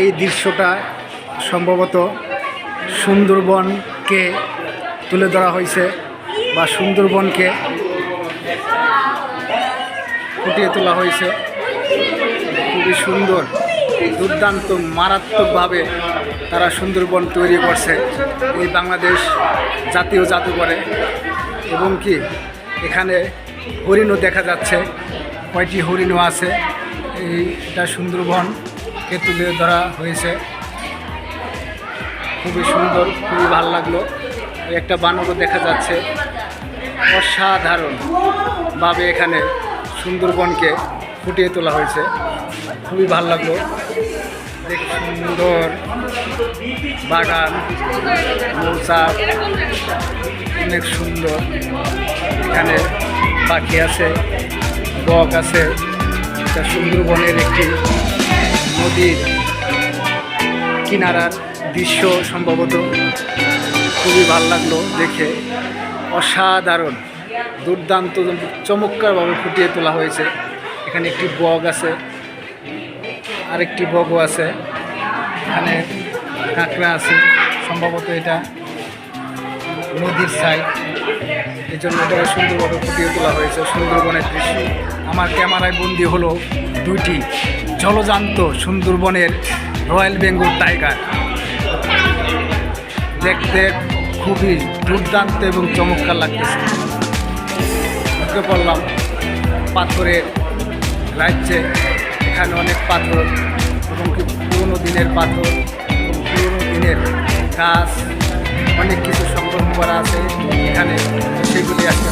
এই দৃশ্যটা সম্ভবত সুন্দরবনকে তুলে ধরা হয়েছে বা সুন্দরবনকে ফুটিয়ে তোলা হয়েছে। খুবই সুন্দর, দুর্দান্ত, মারাত্মকভাবে তারা সুন্দরবন তৈরি করছে এই বাংলাদেশ জাতীয় জাদুঘরে। এবং কি, এখানে হরিণও দেখা যাচ্ছে, কয়টি হরিণও আছে। এইটা সুন্দরবনকে তুলে ধরা হয়েছে। খুবই সুন্দর, খুবই ভালো লাগল। একটা বানরও দেখা যাচ্ছে। অসাধারণভাবে এখানে সুন্দরবনকে ফুটিয়ে তোলা হয়েছে। খুবই ভালো লাগল। সুন্দর বাগান মৌচাক অনেক সুন্দর। এখানে পাখি আছে, বক আছে। এটা সুন্দরবনের একটি নদীর কিনারার দৃশ্য সম্ভবত খুবই ভালো লাগল দেখে। অসাধারণ, দুর্দান্ত, চমৎকারভাবে ফুটিয়ে তোলা হয়েছে। এখানে একটি বগ আছে, আরেকটি বগও আছে। এখানে কাঁকড়া আছে, সম্ভবত এটা নদীর সাইড এই জন্য এটা সুন্দরভাবে ফুটিয়ে তোলা হয়েছে, সুন্দরবনের দৃশ্য। আমার ক্যামেরায় বন্দি হলো দুইটি জলজান্ত সুন্দরবনের রয়্যাল বেঙ্গল টাইগার। দেখতে খুবই দুর্দান্ত এবং চমৎকার লাগতেছে। ঢুকে পড়লাম পাথরের রাজ্যে। এখানে অনেক পাথর এবং কি পুরোনো দিনের পাথর এবং পুরোনো দিনের গাছ, অনেক কিছু সংগ্রহ করা আছে এখানে। সেগুলি দেখাবো